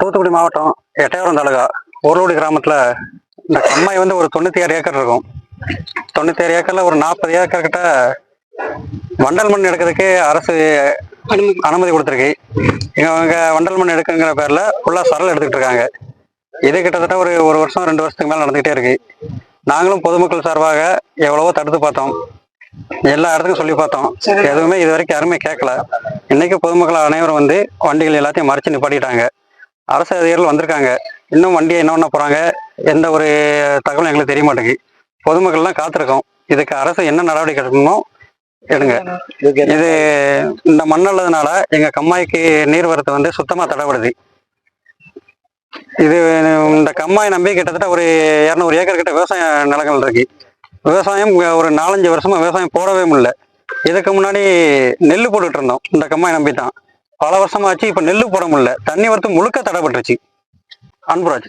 தூத்துக்குடி மாவட்டம் எட்டயபுரம் தாலுகா ஊரோடி கிராமத்தில் இந்த கம்மாய் வந்து ஒரு தொண்ணூற்றி ஆறு ஏக்கர் இருக்கும். தொண்ணூற்றி ஆறு ஏக்கரில் ஒரு நாற்பது ஏக்கர் கிட்ட வண்டல் மண் எடுக்கிறதுக்கு அரசு அனுமதி கொடுத்துருக்கு. இவங்க வண்டல் மண் எடுக்குங்கிற பேரில் ஃபுல்லாக சரல் எடுத்துக்கிட்டு இருக்காங்க. இது கிட்டத்தட்ட ஒரு ஒரு வருஷம் ரெண்டு வருஷத்துக்கு மேலே நடந்துகிட்டே இருக்கு. நாங்களும் பொதுமக்கள் சார்பாக எவ்வளவோ தடுத்து பார்த்தோம். எல்லா இடத்துக்கும் சொல்லி பார்த்தோம். எதுவுமே இது வரைக்கும் யாருமே கேட்கல. இன்னைக்கு பொதுமக்கள் அனைவரும் வந்து வண்டிகள் எல்லாத்தையும் மறைச்சு நிப்பாட்டிட்டாங்க. அரசு அதிகாரிகள் வந்திருக்காங்க. இன்னும் வண்டியை என்ன பண்ண போகிறாங்க எந்த ஒரு தகவலும் எங்களுக்கு தெரிய மாட்டேங்குது. பொதுமக்கள்லாம் காத்திருக்கோம். இதுக்கு அரசு என்ன நடவடிக்கை எடுக்கணும் எடுங்க. இது இந்த மண் அல்லதுனால எங்கள் கம்மாய்க்கு நீர்வரத்து வந்து சுத்தமாக தடைபடுது இது இந்த கம்மாய் நம்பி கிட்டத்தட்ட ஒரு இரநூறு ஏக்கர் கிட்ட விவசாய நிலங்கள் இருக்கு. விவசாயம் ஒரு நாலஞ்சு வருஷமா விவசாயம் போடவே முடியல. இதுக்கு முன்னாடி நெல் போட்டுட்டு இருந்தோம். இந்த கம்மாய் நம்பி தான். பல வருஷமாச்சு ஆச்சு இப்ப நெல் போட முடியல. தண்ணி வரத்து முழுக்க தடைப்பட்டுருச்சு அன்புராஜ்.